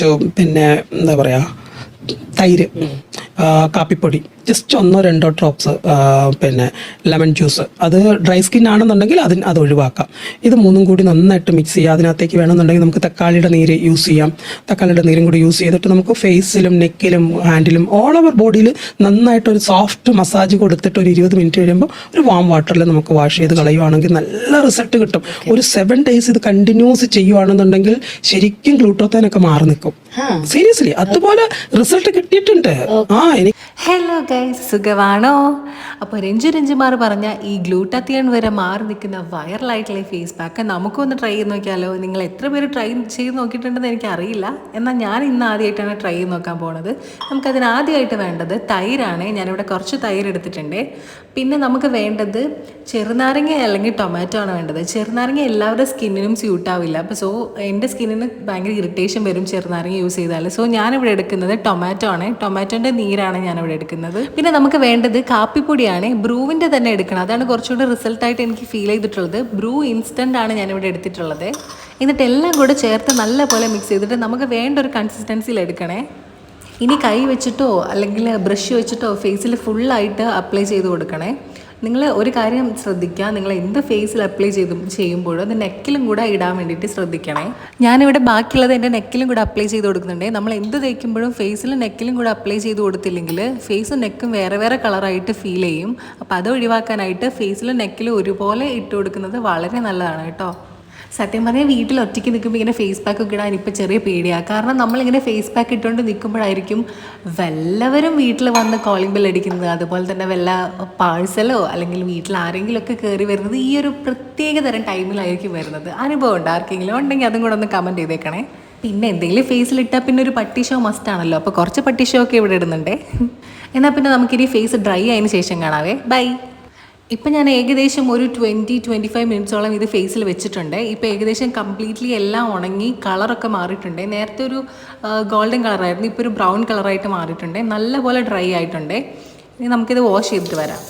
കുറച്ച് പിന്നെ എന്താ പറയുക തൈര് കാപ്പിപ്പൊടി. ജസ്റ്റ് ഒന്നോ രണ്ടോ ഡ്രോപ്സ് പിന്നെ ലെമൺ ജ്യൂസ് അത് ഡ്രൈ സ്കിൻ ആണെന്നുണ്ടെങ്കിൽ അതിന് അത് ഒഴിവാക്കാം. ഇത് മൂന്നും കൂടി നന്നായിട്ട് മിക്സ് ചെയ്യുക. അതിനകത്തേക്ക് വേണമെന്നുണ്ടെങ്കിൽ നമുക്ക് തക്കാളിയുടെ നീര് യൂസ് ചെയ്യാം. തക്കാളിയുടെ നീരും കൂടി യൂസ് ചെയ്തിട്ട് നമുക്ക് ഫേസിലും നെക്കിലും ഹാൻഡിലും ഓൾ ഓവർ ബോഡിയിൽ നന്നായിട്ട് ഒരു സോഫ്റ്റ് മസാജ് കൊടുത്തിട്ട് ഒരു ഇരുപത് മിനിറ്റ് കഴിയുമ്പോൾ ഒരു വാം വാട്ടറിൽ നമുക്ക് വാഷ് ചെയ്ത് കളയുവാണെങ്കിൽ നല്ല റിസൾട്ട് കിട്ടും. ഒരു സെവൻ ഡേയ്സ് ഇത് കണ്ടിന്യൂസ് ചെയ്യുവാണെന്നുണ്ടെങ്കിൽ ശരിക്കും ഗ്ലൂട്ടോത്തേനൊക്കെ മാറി നിൽക്കും. സീരിയസ്ലി അതുപോലെ റിസൾട്ട് കിട്ടിയിട്ടുണ്ട്. ആ എനിക്ക് ഹലോ സുഖമാണോ? അപ്പോൾ രഞ്ജു രഞ്ജുമാർ പറഞ്ഞ ഈ ഗ്ലൂട്ടാത്തിയൺ വരെ മാറി നിൽക്കുന്ന വൈറലായിട്ടുള്ള ഫേസ് പാക്ക് നമുക്കൊന്ന് ട്രൈ ചെയ്ത് നോക്കിയാലോ? നിങ്ങൾ എത്ര പേര് ട്രൈ ചെയ്ത് നോക്കിയിട്ടുണ്ടെന്ന് എനിക്കറിയില്ല എന്നാൽ ഞാൻ ഇന്ന് ആദ്യമായിട്ടാണ് ട്രൈ ചെയ്ത് നോക്കാൻ പോണത്. നമുക്കതിന് ആദ്യമായിട്ട് വേണ്ടത് തൈരാണ്. ഞാനിവിടെ കുറച്ച് തൈര് എടുത്തിട്ടുണ്ട്. പിന്നെ നമുക്ക് വേണ്ടത് ചെറുനാരങ്ങ അല്ലെങ്കിൽ ടൊമാറ്റോ ആണ് വേണ്ടത്. ചെറുനാരങ്ങ എല്ലാവരുടെ സ്കിന്നിനും സ്യൂട്ട് ആവില്ല. അപ്പോൾ സോ എന്റെ സ്കിന്നിന് ഭയങ്കര ഇറിറ്റേഷൻ വരും ചെറുനാരങ്ങ യൂസ് ചെയ്താൽ സോ ഞാനിവിടെ എടുക്കുന്നത് ടൊമാറ്റോ ആണ്. ടൊമാറ്റോന്റെ നീരാണ് ഞാനിവിടെ എടുക്കുന്നത്. പിന്നെ നമുക്ക് വേണ്ടത് കാപ്പിപ്പൊടിയാണ്. ബ്രൂവിന്റെ തന്നെ എടുക്കണം. അതാണ് കുറച്ചുകൂടി റിസൾട്ടായിട്ട് എനിക്ക് ഫീൽ ചെയ്തിട്ടുള്ളത്. ബ്രൂ ഇൻസ്റ്റന്റ് ആണ് ഞാനിവിടെ എടുത്തിട്ടുള്ളത്. എന്നിട്ട് എല്ലാം കൂടെ ചേർത്ത് നല്ലപോലെ മിക്സ് ചെയ്തിട്ട് നമുക്ക് വേണ്ട ഒരു കൺസിസ്റ്റൻസിയിൽ എടുക്കണേ. ഇനി കൈ വെച്ചിട്ടോ അല്ലെങ്കിൽ ബ്രഷ് വെച്ചിട്ടോ ഫേസിൽ ഫുള്ളായിട്ട് അപ്ലൈ ചെയ്ത് കൊടുക്കണേ. നിങ്ങൾ ഒരു കാര്യം ശ്രദ്ധിക്കുക നിങ്ങൾ എന്ത് ഫേസിൽ അപ്ലൈ ചെയ്ത് ചെയ്യുമ്പോഴും അത് നെക്കിലും കൂടെ ഇടാൻ വേണ്ടിയിട്ട് ശ്രദ്ധിക്കണേ. ഞാനിവിടെ ബാക്കിയുള്ളത് എന്റെ നെക്കിലും കൂടെ അപ്ലൈ ചെയ്ത് കൊടുക്കുന്നുണ്ട്. നമ്മൾ എന്ത് തേക്കുമ്പോഴും ഫേസിലും നെക്കിലും കൂടെ അപ്ലൈ ചെയ്ത് കൊടുത്തില്ലെങ്കിൽ ഫേസും നെക്കും വേറെ വേറെ കളറായിട്ട് ഫീൽ ചെയ്യും. അപ്പോൾ അത് ഒഴിവാക്കാനായിട്ട് ഫേസിലും നെക്കിലും ഒരുപോലെ ഇട്ട് കൊടുക്കുന്നത് വളരെ നല്ലതാണ് കേട്ടോ. സത്യം പറഞ്ഞാൽ വീട്ടിൽ ഒറ്റയ്ക്ക് നിൽക്കുമ്പോൾ ഇങ്ങനെ ഫേസ് പാക്ക് ഒക്കെ ഇടാൻ ഇപ്പോൾ ചെറിയ പേടിയാണ് കാരണം നമ്മളിങ്ങനെ ഫേസ് പാക്ക് ഇട്ടുകൊണ്ട് നിൽക്കുമ്പോഴായിരിക്കും വല്ലവരും വീട്ടിൽ വന്ന് കോളിംഗ് ബെൽ അടിക്കുന്നത്. അതുപോലെ തന്നെ വല്ല പാഴ്സലോ അല്ലെങ്കിൽ വീട്ടിൽ ആരെങ്കിലും ഒക്കെ കയറി വരുന്നത് ഈ ഒരു പ്രത്യേക തരം ടൈമിലായിരിക്കും വരുന്നത്. അനുഭവം ഉണ്ട്? ആർക്കെങ്കിലും ഉണ്ടെങ്കിൽ അതും കൂടെ ഒന്ന് കമന്റ് ചെയ്തേക്കണേ. പിന്നെ എന്തെങ്കിലും ഫേസിൽ ഇട്ടാൽ പിന്നെ ഒരു പട്ടി ഷോ മസ്റ്റ് ആണല്ലോ. അപ്പോൾ കുറച്ച് പട്ടി ഷോ ഒക്കെ ഇവിടെ ഇടുന്നുണ്ടേ. എന്നാൽ പിന്നെ നമുക്കിനി ഫേസ് ഡ്രൈ ആയതിനു ശേഷം കാണാവേ. ബൈ ഇപ്പം ഞാൻ ഏകദേശം ഒരു ട്വന്റി ട്വന്റി ഫൈവ് മിനിറ്റ്സോളം ഇത് ഫേസിൽ വെച്ചിട്ടുണ്ട്. ഇപ്പോൾ ഏകദേശം കംപ്ലീറ്റ്ലി എല്ലാം ഉണങ്ങി കളറൊക്കെ മാറിയിട്ടുണ്ട്. നേരത്തെ ഒരു ഗോൾഡൻ കളറായിരുന്നു ഇപ്പോൾ ഒരു ബ്രൗൺ കളറായിട്ട് മാറിയിട്ടുണ്ട്. നല്ലപോലെ ഡ്രൈ ആയിട്ടുണ്ട്. ഇനി നമുക്കിത് വാഷ് ചെയ്തിട്ട് വരാം.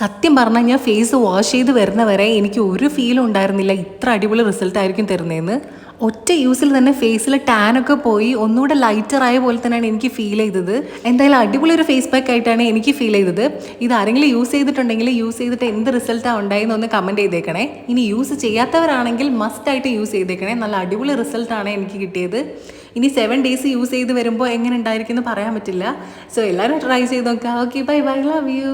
സത്യം പറഞ്ഞാൽ ഞാൻ ഫേസ് വാഷ് ചെയ്ത് വരുന്ന വരെ എനിക്ക് ഒരു ഫീലും ഉണ്ടായിരുന്നില്ല. ഇത്ര അടിപൊളി റിസൾട്ട് ആയിരിക്കും തരുന്നതെന്ന് ഒറ്റ യൂസിൽ തന്നെ ഫേസിൽ ടാനൊക്കെ പോയി ഒന്നുകൂടെ ലൈറ്റർ ആയ പോലെ തന്നെയാണ് എനിക്ക് ഫീൽ ചെയ്തത്. എന്തായാലും അടിപൊളി ഒരു ഫേസ് പാക്ക് ആയിട്ടാണ് എനിക്ക് ഫീൽ ചെയ്തത്. ഇത് ആരെങ്കിലും യൂസ് ചെയ്തിട്ടുണ്ടെങ്കിൽ യൂസ് ചെയ്തിട്ട് എന്ത് റിസൾട്ടാണ് ഉണ്ടായെന്ന് ഒന്ന് കമന്റ് ചെയ്തേക്കണേ. ഇനി യൂസ് ചെയ്യാത്തവരാണെങ്കിൽ മസ്റ്റ് ആയിട്ട് യൂസ് ചെയ്തേക്കണേ. നല്ല അടിപൊളി റിസൾട്ടാണ് എനിക്ക് കിട്ടിയത്. ഇനി സെവൻ ഡേയ്സ് യൂസ് ചെയ്ത് വരുമ്പോൾ എങ്ങനെ ഉണ്ടായിരിക്കും എന്ന് പറയാൻ പറ്റില്ല. സോ എല്ലാവരും ട്രൈ ചെയ്ത് നോക്കുക okay bye bye love you